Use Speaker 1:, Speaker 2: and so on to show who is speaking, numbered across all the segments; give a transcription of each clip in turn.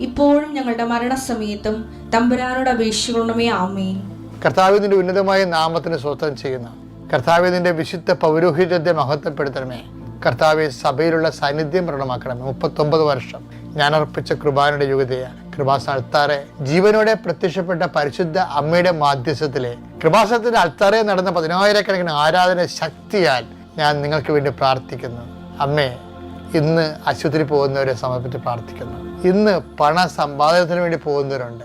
Speaker 1: ഇപ്പോഴും ഞങ്ങളുടെ മരണസമയത്തും തമ്പുരാനോട് അപേക്ഷിക്കണമേ ആമേ
Speaker 2: കർത്താവിന്റെ ഉന്നതമായ നാമത്തിന് സ്വത്വം ചെയ്യുന്ന കർത്താവിന്റെ വിശുദ്ധ പൗരോഹിത്യത്തെ മഹത്വപ്പെടുത്തണമേ. കർത്താവ് സഭയിലുള്ള സാന്നിധ്യം പ്രകടമാക്കണമേ. മുപ്പത്തൊമ്പത് വർഷം ഞാൻ അർപ്പിച്ച കൃപാനയുടെ യുഗതയാണ് കൃപാസ അൾത്താറെ ജീവനോടെ പ്രത്യക്ഷപ്പെട്ട പരിശുദ്ധ അമ്മയുടെ മാധ്യസ്ഥത്തിലെ കൃപാസനത്തിന്റെ അൾത്താറെ നടന്ന പതിനായിരക്കണക്കിന് ആരാധന ശക്തിയാൽ ഞാൻ നിങ്ങൾക്ക് വേണ്ടി പ്രാർത്ഥിക്കുന്നു. അമ്മേ ഇന്ന് ആശുപത്രി പോകുന്നവരെ സമർപ്പിച്ച് പ്രാർത്ഥിക്കുന്നു. ഇന്ന് പണ സമ്പാദനത്തിന് വേണ്ടി പോകുന്നവരുണ്ട്.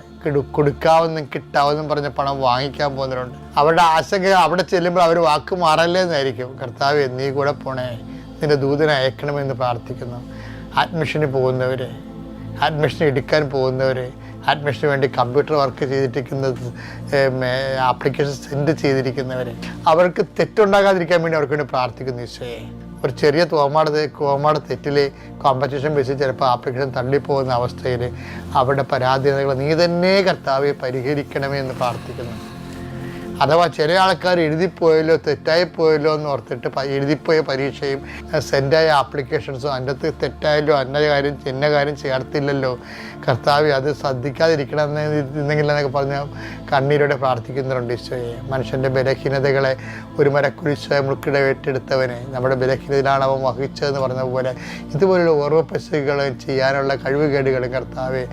Speaker 2: കൊടുക്കാവുന്ന കിട്ടാവുന്നും പറഞ്ഞ പണം വാങ്ങിക്കാൻ പോകുന്നവരുണ്ട്. അവരുടെ ആശങ്ക അവിടെ ചെല്ലുമ്പോൾ അവർ വാക്ക് മാറല്ലേ എന്നായിരിക്കും കർത്താവ് നീ കൂടെ പോണേ. നിന്റെ ദൂതനെ അയക്കണമെന്ന് പ്രാർത്ഥിക്കുന്നു. അഡ്മിഷന് പോകുന്നവർ അഡ്മിഷൻ എടുക്കാൻ പോകുന്നവർ അഡ്മിഷന് വേണ്ടി കമ്പ്യൂട്ടർ വർക്ക് ചെയ്തിരിക്കുന്നത് ആപ്ലിക്കേഷൻ സെൻഡ് ചെയ്തിരിക്കുന്നവർ അവർക്ക് തെറ്റുണ്ടാകാതിരിക്കാൻ വേണ്ടി അവർക്ക് വേണ്ടി പ്രാർത്ഥിക്കുന്നു ഈശോയെ. ഒരു ചെറിയ തോമാട് കോമാട് തെറ്റിൽ കോമ്പറ്റീഷൻ ബേസിൽ ചിലപ്പോൾ ആപ്ലിക്കേഷൻ തള്ളിപ്പോകുന്ന അവസ്ഥയിൽ അവരുടെ പരാധീനതകൾ നീ തന്നെ കർത്താവെ പരിഹരിക്കണമേ എന്ന് പ്രാർത്ഥിക്കുന്നു. അഥവാ ചില ആൾക്കാർ എഴുതിപ്പോയല്ലോ തെറ്റായി പോയല്ലോ എന്ന് ഓർത്തിട്ട് എഴുതിപ്പോയ പരീക്ഷയും സെൻഡായ ആപ്ലിക്കേഷൻസും അതിന്റെ അകത്ത് തെറ്റായല്ലോ അന്ന കാര്യം ചെന്ന കാര്യം ചേർത്തില്ലല്ലോ. കർത്താവ് അത് ശ്രദ്ധിക്കാതിരിക്കണം എന്നെങ്കിൽ എന്നൊക്കെ പറഞ്ഞ് കണ്ണീരോടെ പ്രാർത്ഥിക്കുന്നവരുണ്ട് ഈശോയെ. മനുഷ്യന്റെ ബലഹീനതകളെ ഒരു മരക്കുരിശ മുൾക്കിട ഏറ്റെടുത്തവനെ നമ്മുടെ ബലഹീനതയിലാണ് അവൻ വഹിച്ചതെന്ന് പറഞ്ഞ പോലെ ഇതുപോലുള്ള ഓരോ പശുക്കളും ചെയ്യാനുള്ള കഴിവുകേടുകളും കർത്താവെ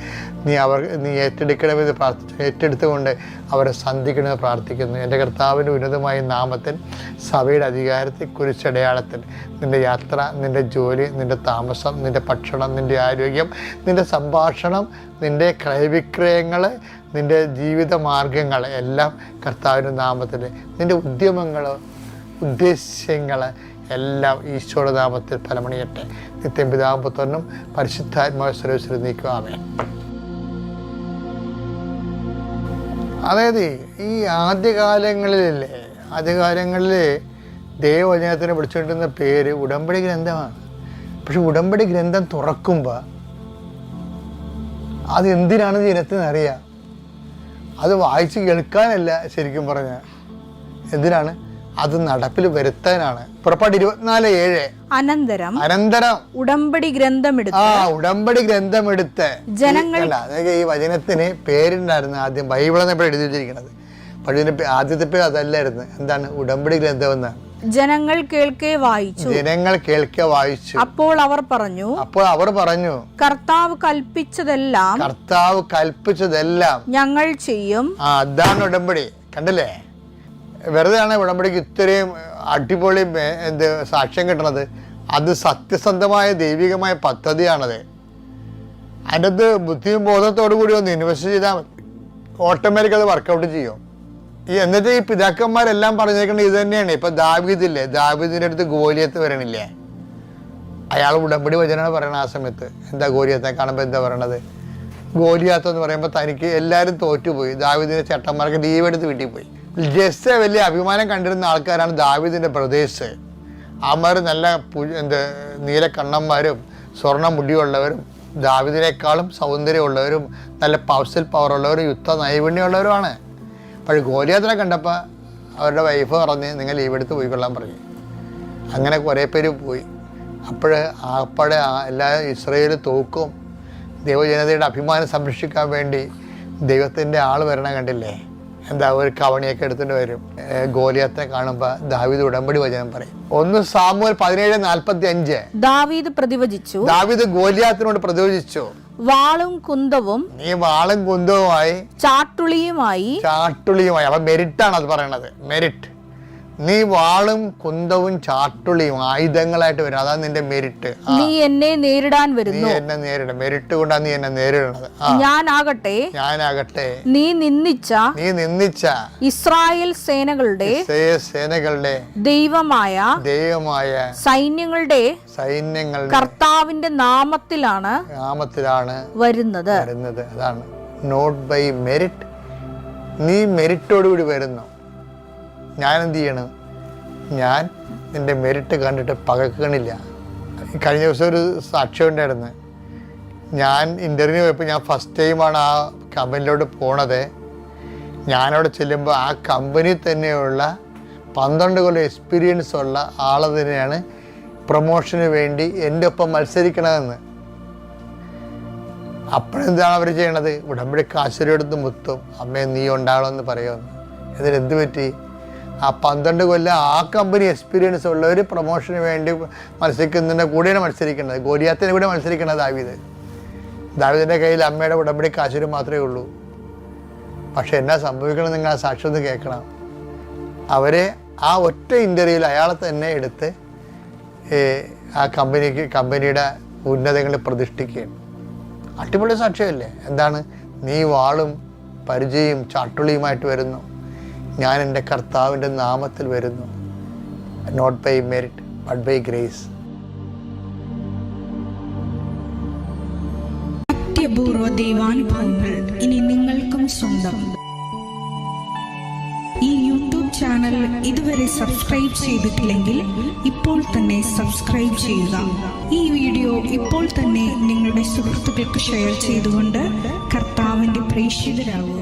Speaker 2: നീ അവർ നീ ഏറ്റെടുക്കണമെന്ന് പ്രാർത്ഥിച്ചു ഏറ്റെടുത്തുകൊണ്ട് അവരെ സന്ധിക്കണമെന്ന് പ്രാർത്ഥിക്കുന്നു. എന്റെ കർത്താവിന്റെ ഉന്നതമായ നാമത്തിൽ സഭയുടെ അധികാരത്തെ കുരിശടയാളത്തിൽ നിന്റെ യാത്ര നിന്റെ ജോലി നിന്റെ താമസം നിന്റെ ഭക്ഷണം നിന്റെ ആരോഗ്യം നിന്റെ സംഭാഷണം നിന്റെ ക്രയവിക്രയങ്ങൾ നിന്റെ ജീവിത മാർഗങ്ങൾ എല്ലാം കർത്താവിന്റെ നാമത്തിൽ നിന്റെ ഉദ്യമങ്ങൾ ഉദ്ദേശ്യങ്ങൾ എല്ലാം ഈശോയുടെ നാമത്തിൽ ഫലമണിയട്ടെ. നിത്യം പിതാവും പുത്രനും പരിശുദ്ധാത്മാവ് സർവീസിൽ നീക്കുവാമേ അതായത് ഈ ആദ്യകാലങ്ങളിലല്ലേ ആദ്യകാലങ്ങളിൽ ദൈവവചനത്തിന് വിളിച്ചുകൊണ്ടിരുന്ന പേര് ഉടമ്പടി ഗ്രന്ഥമാണ്. പക്ഷെ ഉടമ്പടി ഗ്രന്ഥം തുറക്കുമ്പോൾ അത് എന്തിനാണ് ജനത്തിന് അറിയാം? അത് വായിച്ച് കേൾക്കാനല്ല ശരിക്കും പറഞ്ഞാൽ എന്തിനാണ്? അത് നടപ്പിൽ വരുത്താനാണ്. പുറപ്പാട് ഇരുപത്തിനാല് ഏഴ്.
Speaker 3: അനന്തരം
Speaker 2: അനന്തരം.
Speaker 3: ഉടമ്പടി ഗ്രന്ഥമെടുത്ത്
Speaker 2: ആ ഉടമ്പടി ഗ്രന്ഥമെടുത്ത്.
Speaker 3: ജനങ്ങൾ-
Speaker 2: അതൊക്കെ ഈ വചനത്തിന് പേരുണ്ടായിരുന്നു ആദ്യം. ബൈബിൾ എപ്പോഴും എഴുതി വെച്ചിരിക്കുന്നത്. പക്ഷേ ഇതിന്റെ ആദ്യത്തെ പേര് അതല്ലായിരുന്നു. എന്താണ് ഉടമ്പടി ഗ്രന്ഥം എന്ന്?
Speaker 3: ജനങ്ങൾ കേൾക്കെ വായിച്ചു.
Speaker 2: ജനങ്ങൾ കേൾക്കെ വായിച്ചു.
Speaker 3: അപ്പോൾ അവർ പറഞ്ഞു
Speaker 2: അപ്പോൾ അവർ പറഞ്ഞു
Speaker 3: കർത്താവ് കൽപ്പിച്ചതെല്ലാം
Speaker 2: കർത്താവ് കൽപ്പിച്ചതെല്ലാം
Speaker 3: ഞങ്ങൾ ചെയ്യും.
Speaker 2: അതാണ് ഉടമ്പടി. കണ്ടില്ലേ? വെറുതെ ആണ് ഉടമ്പടിക്ക് ഇത്രയും അടിപൊളി എന്ത് സാക്ഷ്യം കിട്ടണത് അത് സത്യസന്ധമായ ദൈവികമായ പദ്ധതിയാണത്. അതിന്റെ അത് ബുദ്ധിയും ബോധത്തോടു കൂടി ഒന്ന് ഇൻവെസ്റ്റ് ചെയ്താൽ ഓട്ടോമാറ്റിക് അത് വർക്കൗട്ട് ചെയ്യും. ഈ എന്നിട്ട് ഈ പിതാക്കന്മാരെല്ലാം പറഞ്ഞേക്കുന്നത് ഇത് തന്നെയാണ്. ഇപ്പൊ ദാവീദില്ലേ? ദാവീദിന്റെ അടുത്ത് ഗോലിയത്ത് വരണില്ലേ? അയാൾ ഉടമ്പടി വചനമാണ് പറയണത് ആ സമയത്ത്. എന്താ ഗോലിയത്തെ കാണുമ്പോൾ എന്താ പറയണത്? ഗോലിയാത്ത് എന്ന് പറയുമ്പോൾ തനിക്ക് എല്ലാവരും തോറ്റുപോയി. ദാവീദിന്റെ ചേട്ടന്മാർക്ക് ലീവ് എടുത്ത് വീട്ടിൽ പോയി. ജസ്റ്റ് വലിയ അഭിമാനം കണ്ടിരുന്ന ആൾക്കാരാണ് ദാവീദിന്റെ പ്രദേശ് അമർ നല്ല എന്ത് നീല കണ്ണന്മാരും സ്വർണ മുടിയുള്ളവരും ദാവിദിനേക്കാളും സൗന്ദര്യമുള്ളവരും നല്ല പൗസൽ പവറുള്ളവരും യുദ്ധ നൈപുണ്യമുള്ളവരുമാണ്. പക്ഷേ ഗോലിയാത്തിനെ കണ്ടപ്പോൾ അവരുടെ വൈഫ് പറഞ്ഞ് നിങ്ങൾ ലീവ് എടുത്ത് പോയിക്കൊള്ളാൻ പറഞ്ഞു. അങ്ങനെ കുറേ പേര് പോയി. അപ്പോൾ ആപ്പടെ എല്ലാ ഇസ്രയേൽ തോക്കും ദൈവജനതയുടെ അഭിമാനം സംരക്ഷിക്കാൻ വേണ്ടി ദൈവത്തിന്റെ ആൾ വരണ കണ്ടില്ലേ? എന്താ ഒരു കവണിയൊക്കെ എടുത്തിട്ട് വരും. ഗോലിയത്തെ കാണുമ്പോൾ ദാവീദ് ഉടമ്പടി വചനം പറയും. ഒന്ന് സാമൂൽ പതിനേഴ് നാൽപ്പത്തി അഞ്ച്
Speaker 3: ദാവീദ് പ്രതിവചിച്ചു.
Speaker 2: ദാവീദ് ഗോലിയാത്തിനോട് പ്രതിവചിച്ചു.
Speaker 3: വാളും കുന്തവും
Speaker 2: നീ വാളും കുന്തവുമായി
Speaker 3: ചാട്ടുളിയുമായി
Speaker 2: ചാട്ടുളിയുമായി. അപ്പൊ മെരിറ്റാണ് അത് പറയണത്. മെരിറ്റ്. നീ വാളും കുന്തവും ചാട്ടുളിയും ആയുധങ്ങളായിട്ട് വരും. അതാണ് നിന്റെ മെരിറ്റ്
Speaker 3: നീ എന്നെ നേരിടാൻ
Speaker 2: നീ
Speaker 3: വരുന്നു
Speaker 2: എന്നെ നേരിടും മെരിറ്റ് കൊണ്ടാ നീ എന്നെ നേരിടണത്. ആ.
Speaker 3: ഞാനാകട്ടെ.
Speaker 2: ഞാനാകട്ടെ.
Speaker 3: നീ നിന്ദിച്ച
Speaker 2: നീ നിന്ദിച്ച
Speaker 3: ഇസ്രായേൽ സേനകളുടെ
Speaker 2: സേനകളുടെ
Speaker 3: ദൈവമായ
Speaker 2: ദൈവമായ
Speaker 3: സൈന്യങ്ങളുടെ
Speaker 2: സൈന്യങ്ങളുടെ
Speaker 3: കർത്താവിന്റെ നാമത്തിലാണ്
Speaker 2: നാമത്തിലാണ്
Speaker 3: വരുന്നത്.
Speaker 2: വരുന്നത്. അതാണ്. നോട്ട് ബൈ മെരിറ്റ് നീ മെരിറ്റോടുകൂടി വരുന്നു. ഞാൻ എന്ത് ചെയ്യണം ഞാൻ നിന്റെ മെരിറ്റ് കണ്ടിട്ട് പകക്കണില്ല. കഴിഞ്ഞ ദിവസം ഒരു സാക്ഷ്യം ഉണ്ടായിരുന്നു. ഞാൻ ഇന്റർവ്യൂ പോയപ്പോൾ ഞാൻ ഫസ്റ്റ് ടൈമാണ് ആ കമ്പനിയിലോട്ട് പോണത്. ഞാനവിടെ ചെല്ലുമ്പോൾ ആ കമ്പനി തന്നെയുള്ള പന്ത്രണ്ട് കൊല്ലം എക്സ്പീരിയൻസ് ഉള്ള ആൾ തന്നെയാണ് പ്രൊമോഷന് വേണ്ടി എന്റെ ഒപ്പം മത്സരിക്കണമെന്ന് അപ്പോഴെന്താണ് അവർ ചെയ്യണത്? ഉടമ്പടി കാശുരെടുത്ത് മുത്തും. അമ്മയെ നീ ഉണ്ടാകണമെന്ന് പറയുമെന്ന്. എന്ത് പറ്റി? ആ പന്ത്രണ്ട് കൊല്ലം ആ കമ്പനി എക്സ്പീരിയൻസ് ഉള്ളവർ പ്രൊമോഷന് വേണ്ടി മത്സരിക്കുന്നതിന്റെ കൂടെയാണ് മത്സരിക്കുന്നത് ഗോലിയാത്തിന് കൂടെ മത്സരിക്കുന്നത് ദാവീദ്. ദാവീദിന്റെ കയ്യിൽ അമ്മയുടെ ഉടമ്പടി കാശുര് മാത്രമേ ഉള്ളൂ. പക്ഷെ എന്നാ സംഭവിക്കണം നിങ്ങൾ ആ സാക്ഷി ഒന്ന് കേൾക്കണം. അവരെ ആ ഒറ്റ ഇന്റർവ്യൂവിൽ അയാളെ തന്നെ എടുത്ത് ആ കമ്പനിക്ക് കമ്പനിയുടെ ഉന്നതങ്ങളിൽ പ്രതിഷ്ഠിക്കുകയാണ് അടിപൊളി സാക്ഷ്യമല്ലേ? എന്താണ്? നീ വാളും പരിചയം ചാട്ടുളിയുമായിട്ട് വരുന്നു. ഞാൻ എന്റെ കർത്താവിന്റെ നാമത്തിൽ വരുന്നു. Not by merit but by grace
Speaker 4: അത്യപൂർവ ദൈവാനുഭവങ്ങൾ ഇനി നിങ്ങൾക്കും സ്വന്തം. ഈ യൂട്യൂബ്
Speaker 1: ചാനൽ ഇതുവരെ സബ്സ്ക്രൈബ് ചെയ്തിട്ടില്ലെങ്കിൽ ഇപ്പോൾ തന്നെ സബ്സ്ക്രൈബ് ചെയ്യുക. ഈ വീഡിയോ ഇപ്പോൾ തന്നെ നിങ്ങളുടെ സുഹൃത്തുക്കൾക്ക് ഷെയർ ചെയ്തുകൊണ്ട് കർത്താവിന്റെ പ്രേക്ഷിതരാകുക.